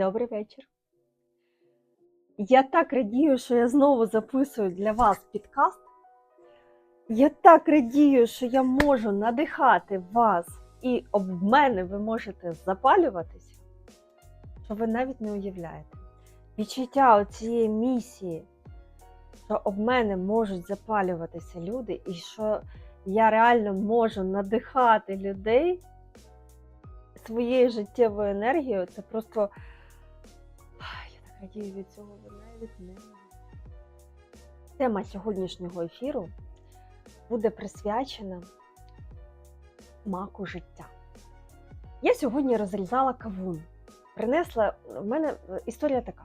Добрий вечір. Я так радію, що я знову записую для вас підкаст. Я так радію, що я можу надихати вас, і об мене ви можете запалюватися, що ви навіть не уявляєте. Відчуття цієї місії, що об мене можуть запалюватися люди, і що я реально можу надихати людей своєю життєвою енергією, це просто. Радію від цього, навіть не. Тема сьогоднішнього ефіру буде присвячена смаку життя. Я сьогодні розрізала кавун. Принесла, в мене історія така.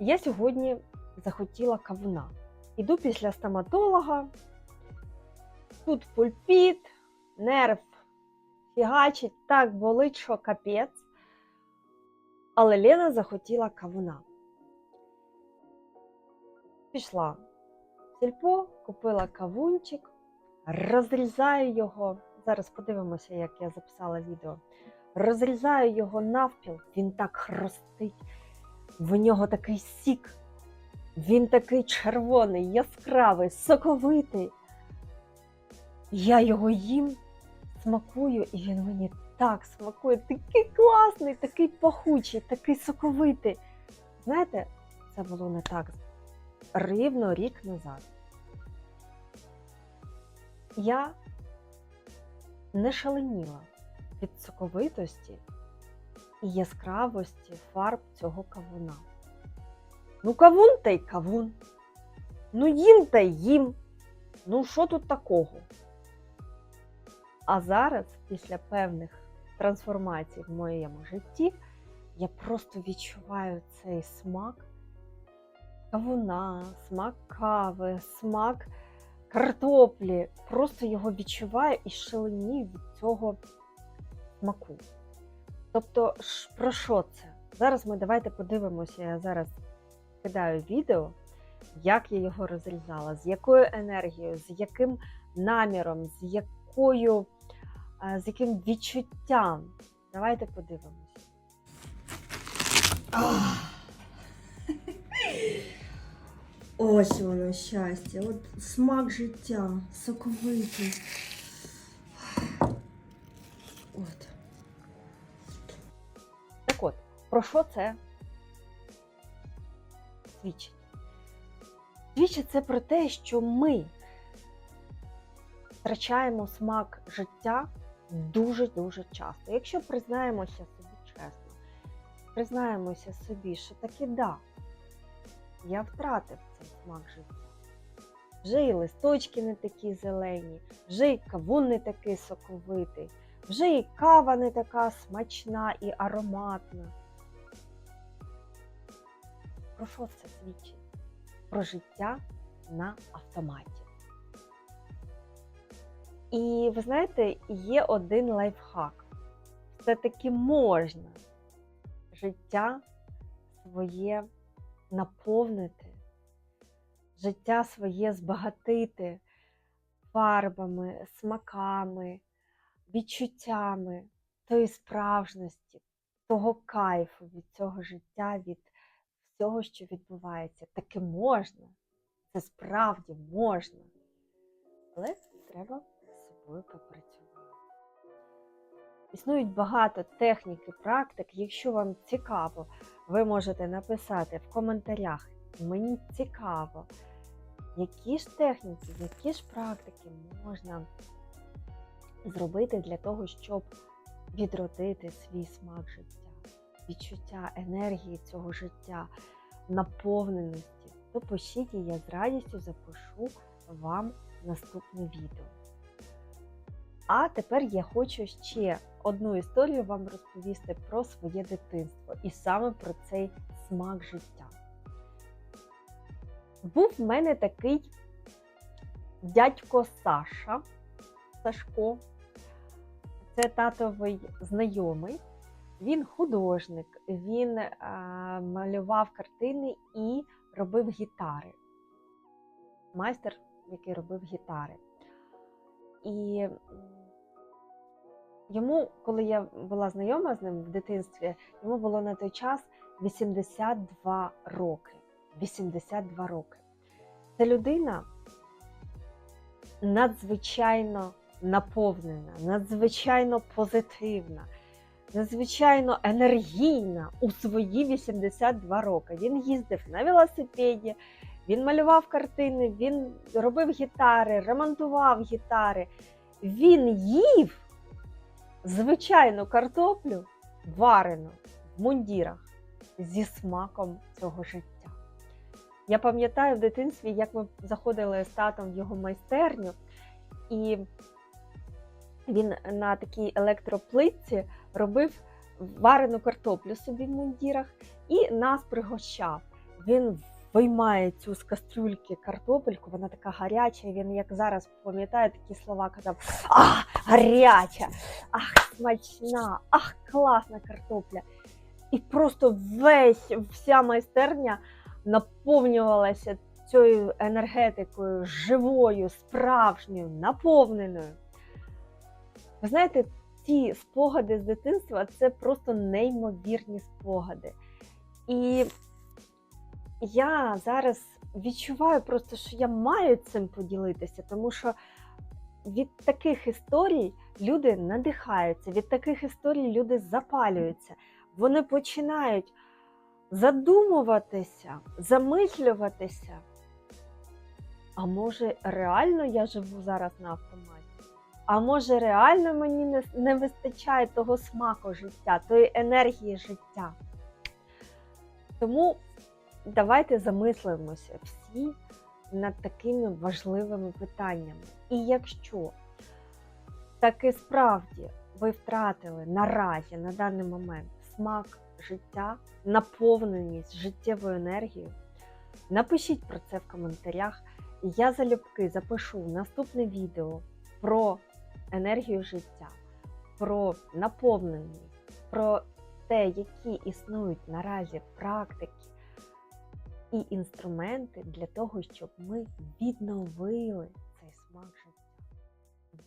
Я сьогодні захотіла кавуна. Іду після стоматолога, тут пульпіт, нерв фігачить, так болить, що капець. Але Лена захотіла кавуна. Пішла в сільпо, купила кавунчик, розрізаю його. Зараз подивимося, як я записала відео. Розрізаю його навпіл, він так хрустить. В нього такий сік. Він такий червоний, яскравий, соковитий. Я його їм, смакую, і він мені так смакує. Такий класний, такий пахучий, такий соковитий. Знаєте, це було не так рівно рік назад. Я не шаленіла від соковитості і яскравості фарб цього кавуна. Ну, кавун та й кавун. Ну, їм та й їм. Ну, що тут такого? А зараз, після певних трансформацій в моєму житті, я просто відчуваю цей смак кавуна, смак кави, смак картоплі. Просто його відчуваю і шаленію від цього смаку. Тобто, про що це? Зараз ми давайте подивимося. Я зараз кидаю відео, як я його розрізала, з якою енергією, з яким наміром, з якою, з яким відчуттям. Давайте подивимося. Ось воно щастя, от смак життя, соковитий. От. Так от, про що це свідчить? Свідчить це про те, що ми втрачаємо смак життя дуже-дуже часто. Якщо признаємося собі чесно, признаємося собі, що таки да, я втратив цей смак життя. Вже і листочки не такі зелені, вже і кавун не такий соковитий, вже і кава не така смачна і ароматна. Про що це свідчить? Про життя на автоматі. І ви знаєте, є один лайфхак. Все-таки можна життя своє наповнити, життя своє збагатити фарбами, смаками, відчуттями тої справжності, того кайфу від цього життя, від всього, що відбувається. Таке можна. Це справді можна. Але треба з собою попрацювати. Існують багато технік і практик. Якщо вам цікаво, ви можете написати в коментарях. Мені цікаво, які ж техніки, які ж практики можна зробити для того, щоб відродити свій смак життя, відчуття енергії цього життя, наповненості, то пишіть і я з радістю запишу вам наступне відео. А тепер я хочу ще одну історію вам розповісти про своє дитинство і саме про цей смак життя. Був в мене такий дядько Саша Сашко. Це татовий знайомий. Він художник, він е, малював картини і робив гітари. Майстер, який робив гітари. І йому, коли я була знайома з ним в дитинстві, йому було на той час 82 роки. 82 роки. Це людина надзвичайно наповнена, надзвичайно позитивна, надзвичайно енергійна у свої 82 роки. Він їздив на велосипеді, він малював картини, він робив гітари, ремонтував гітари. Він їв звичайну картоплю варену в мундірах зі смаком цього життя. Я пам'ятаю в дитинстві, як ми заходили з татом в його майстерню, і він на такій електроплитці робив варену картоплю собі в мундірах і нас пригощав. Він виймає цю з кастрюльки картопельку, вона така гаряча, і він, як зараз пам'ятаю, такі слова казав: Ах, гаряча! Ах, смачна! Ах, класна картопля! І просто весь вся майстерня наповнювалася цією енергетикою, живою, справжньою, наповненою. Ви знаєте, ці спогади з дитинства це просто неймовірні спогади. І я зараз відчуваю просто, що я маю цим поділитися, тому що від таких історій люди надихаються, від таких історій люди запалюються. Вони починають задумуватися, замислюватися. А може, реально я живу зараз на автоматі? А може, реально мені не, не вистачає того смаку життя, тої енергії життя? Тому давайте замислимося всі над такими важливими питаннями. І якщо таки справді ви втратили наразі на даний момент смак життя, наповненість життєвою енергією, напишіть про це в коментарях. Я залюбки запишу наступне відео про енергію життя, про наповненість, про те, які існують наразі практики і інструменти для того, щоб ми відновили цей смак життя.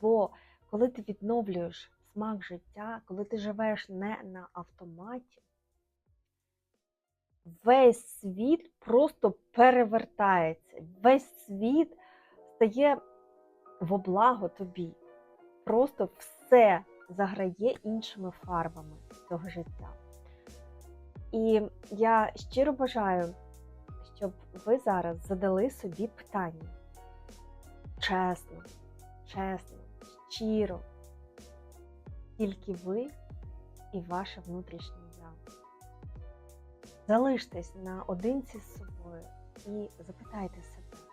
Бо коли ти відновлюєш смак життя, коли ти живеш не на автоматі, весь світ просто перевертається, весь світ стає в облаго тобі. Просто все заграє іншими фарбами цього життя. І я щиро бажаю, щоб ви зараз задали собі питання чесно, чесно, щиро. Тільки ви і ваше внутрішнє я. Залиштесь наодинці з собою і запитайте себе,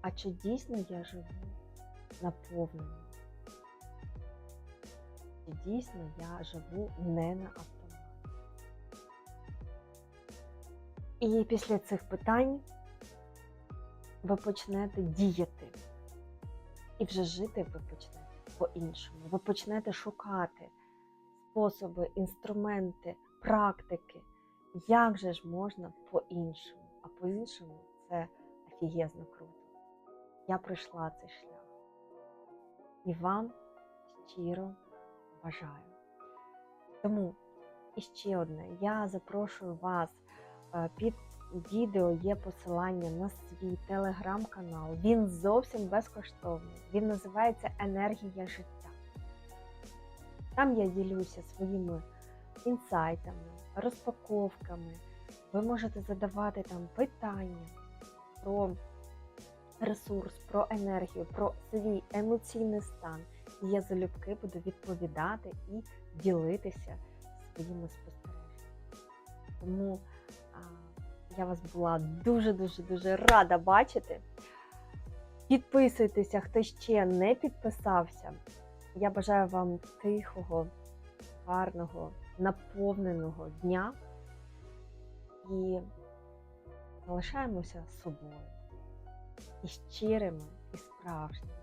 а чи дійсно я живу наповнено? Чи дійсно я живу не на автоматі? І після цих питань ви почнете діяти. І вже жити ви почнете по-іншому. Ви почнете шукати способи, інструменти, практики. Як же ж можна по-іншому? А по-іншому це офігезно круто. Я пройшла цей шлях. І вам щиро бажаю. Тому і ще одне, я запрошую вас під відео є посилання на свій телеграм-канал. Він зовсім безкоштовний. Він називається Енергія життя. Там я ділюся своїми інсайтами, розпаковками. Ви можете задавати там питання про ресурс, про енергію, про свій емоційний стан. І я залюбки буду відповідати і ділитися своїми спостереженнями. Тому я вас була дуже-дуже дуже рада бачити. Підписуйтеся, хто ще не підписався. Я бажаю вам тихого, гарного, наповненого дня і залишаємося собою і щирими, і справжніми.